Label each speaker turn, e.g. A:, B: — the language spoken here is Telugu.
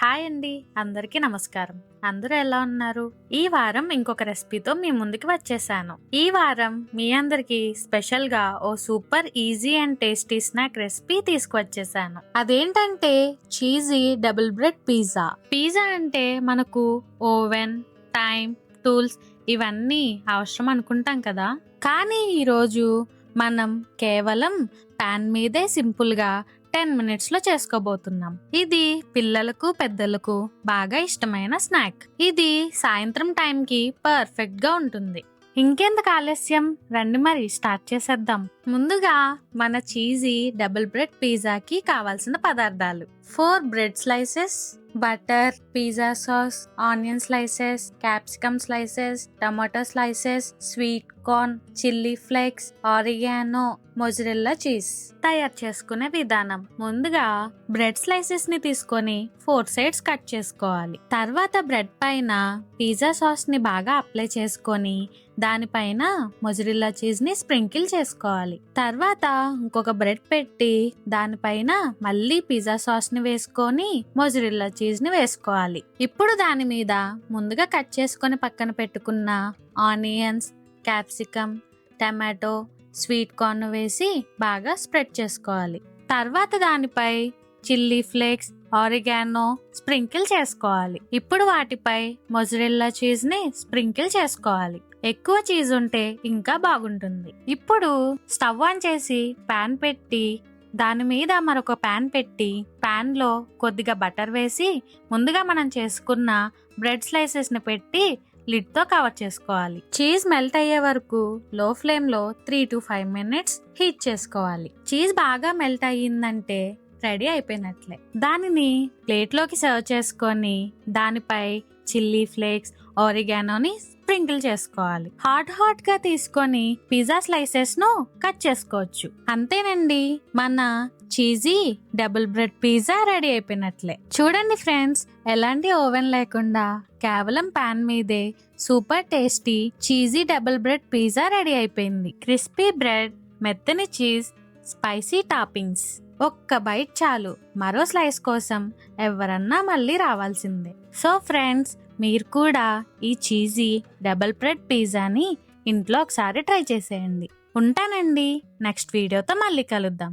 A: హాయ్ అండి అందరికీ నమస్కారం. అందరూ ఎలా ఉన్నారు? ఈ వారం ఇంకొక రెసిపీతో మీ ముందుకు వచ్చేసాను. ఈ వారం మీ అందరికి స్పెషల్గా ఓ super easy and tasty snack recipe తీసుకువచ్చేసాను. అదేంటంటే cheesy double bread pizza. Pizza అంటే మనకు ఓవెన్ టైం టూల్స్ ఇవన్నీ అవసరం అనుకుంటాం కదా. కానీ ఈరోజు మనం కేవలం పాన్ మీదే సింపుల్గా టెన్ మినిట్స్లో చేసుకోబోతున్నాం. ఇది పిల్లలకు పెద్దలకు బాగా ఇష్టమైన స్నాక్. ఇది సాయంత్రం టైంకి పర్ఫెక్ట్గా ఉంటుంది. ఇంకెందుకు ఆలస్యం? రండి మరి స్టార్ట్ చేసేద్దాం. ముందుగా మన చీజీ డబుల్ బ్రెడ్ పిజ్జాకి కావాల్సిన పదార్థాలు. Four bread slices butter pizza sauce onion slices capsicum slices tomato slices sweet corn chilli flakes oregano mozzarella cheese. తయారు చేసుకునే విధానం. ముందుగా బ్రెడ్ స్లైసెస్ని తీసుకొని ఫోర్ సైడ్స్ కట్ చేసుకోవాలి. తర్వాత బ్రెడ్ పైన పిజ్జా సాస్ని బాగా అప్లై చేసుకొని దానిపైన మొజరిల్లా చీజ్ని స్ప్రింకిల్ చేసుకోవాలి. తర్వాత ఇంకొక బ్రెడ్ పెట్టి దానిపైన మళ్ళీ పిజ్జా సాస్ని వేసుకొని మొజరిల్లా చీజ్ చీజ్ని వేసుకోవాలి. ఇప్పుడు దాని మీద ముందుగా కట్ చేసుకొని పక్కన పెట్టుకున్న onions capsicum tomato sweet corn వేసి బాగా స్ప్రెడ్ చేసుకోవాలి. తర్వాత దానిపై చిల్లీ ఫ్లేక్స్ ఆరిగానో స్ప్రింకిల్ చేసుకోవాలి. ఇప్పుడు వాటిపై మొజరెల్లా చీజ్ని స్ప్రింకిల్ చేసుకోవాలి. ఎక్కువ చీజ్ ఉంటే ఇంకా బాగుంటుంది. ఇప్పుడు స్టవ్ ఆన్ చేసి పాన్ పెట్టి దాని మీద మరొక పాన్ పెట్టి ప్యాన్లో కొద్దిగా బటర్ వేసి ముందుగా మనం చేసుకున్న బ్రెడ్ స్లైసెస్ని పెట్టి లిడ్తో కవర్ చేసుకోవాలి. చీజ్ మెల్ట్ అయ్యే వరకు లో ఫ్లేమ్లో three to five minutes heat చేసుకోవాలి. చీజ్ బాగా మెల్ట్ అయ్యిందంటే రెడీ అయిపోయినట్లే. దానిని ప్లేట్లోకి సర్వ్ చేసుకొని దానిపై చిల్లీ ఫ్లేక్స్ ఆరిగానోని స్ప్రింకిల్ చేసుకోవాలి. హాట్ హాట్గా తీసుకొని పిజ్జా స్లైసెస్ను కట్ చేసుకోవచ్చు. అంతేనండి మన cheesy double bread pizza ready అయిపోయినట్లే. చూడండి ఫ్రెండ్స్ ఎలాంటి ఓవెన్ లేకుండా కేవలం పాన్ మీదే super tasty cheesy double bread pizza ready అయిపోయింది. క్రిస్పీ బ్రెడ్ మెత్తని చీజ్ స్పైసీ టాపింగ్స్. ఒక్క బైట్ చాలు. మరో స్లైస్ కోసం ఎవరన్నా మళ్ళీ రావాల్సిందే. సో ఫ్రెండ్స్ మీరు కూడా ఈ చీజీ డబల్ బ్రెడ్ పిజ్జాని ఇంట్లో ఒకసారి ట్రై చేసేయండి. ఉంటానండి. నెక్స్ట్ వీడియోతో మళ్ళీ కలుద్దాం.